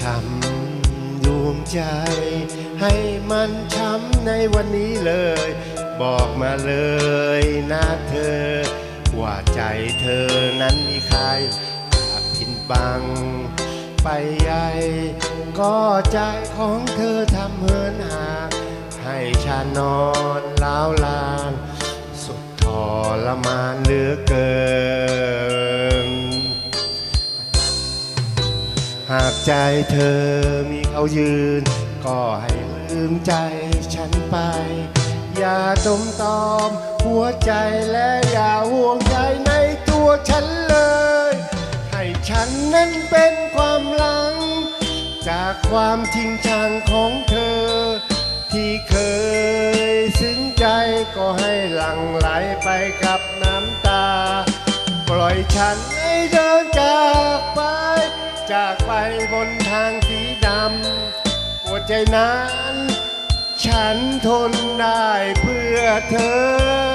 ช้ำดวงใจ ให้มันช้ำในวันนี้เลย บอกมาเลยนะเธอ ว่าใจเธอนั้นมีใครผินบัง ไปใหญ่ก็ใจของเธอทำเหินห่าให้ฉันนอนล้าวลาน สุดทรมานเหลือเกิน หากใจเธอมีเขายืน ก็ให้ลืมใจฉันไป อย่าตมตอม หัวใจและอย่าห่วงใยในตัวฉันเลย ให้ฉันนั้นเป็นความหลัง จากความทิ้งชังของเธอ ที่เคยซึ้งใจก็ให้หลั่งไหลไปกับน้ำตา ปล่อยฉันให้เดินจากไป จากไปบนทางสีดำปวดใจนั้น ฉันทนได้เพื่อเธอ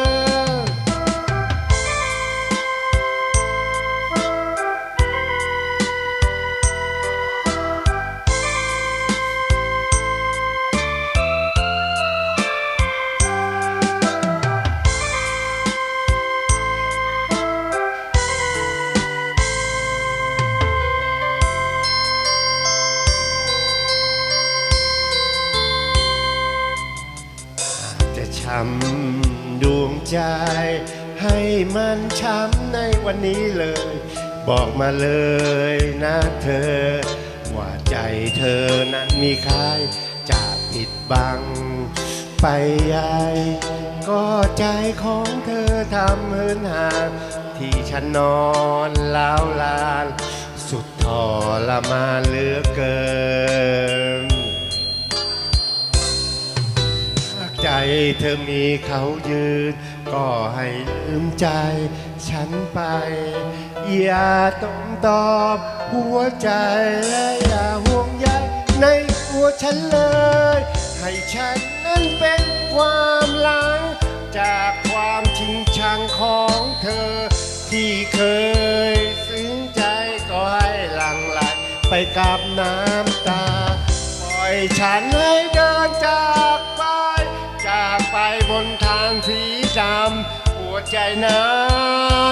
ำดวงใจ ให้มันช้ำในวันนี้เลย บอกมาเลยนะเธอ ว่าใจเธอนั้นมีใครจะปิดบัง ไปใหญ่ก็ใจของเธอทำเหินห่างที่ฉันนอนล้าวลาน สุดทรมานเหลือเกิน เธอมีเขายืน ก็ให้ลืมใจฉันไป อย่าต้องตอบหัวใจและอย่าห่วงใยในตัวฉันเลย ให้ฉันนั้นเป็นความหลัง จากความชิงชังของเธอ ที่เคยซึ้งใจก็ให้หลั่งไหลไปกับน้ำตา ปล่อยฉันให้เดินกไปจาก ใจนา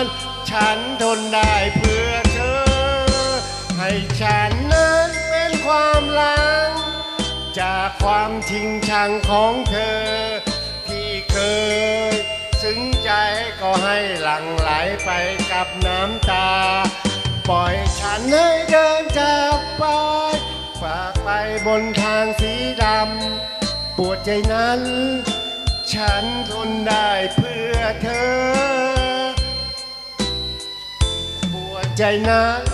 นฉันทนได้เพื่อเธอ ให้ฉันนั้นเป็นความหลัง จากความทิ้งชังของเธอ ที่เคยซึ้งใจก็ให้หลั่งไหลไปกับน้ำตา ปล่อยฉันให้เดินจากไปฝากไปบนทางสีดำปวดใจนั้น ฉันทนได้เพื่อเธอ ปวดใจนั้น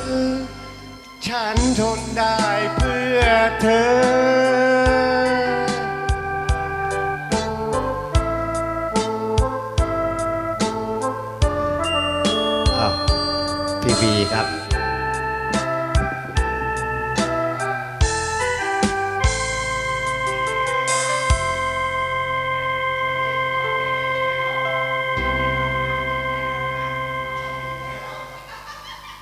ฉันทนได้เพื่อเธออ้าพี่บีครับ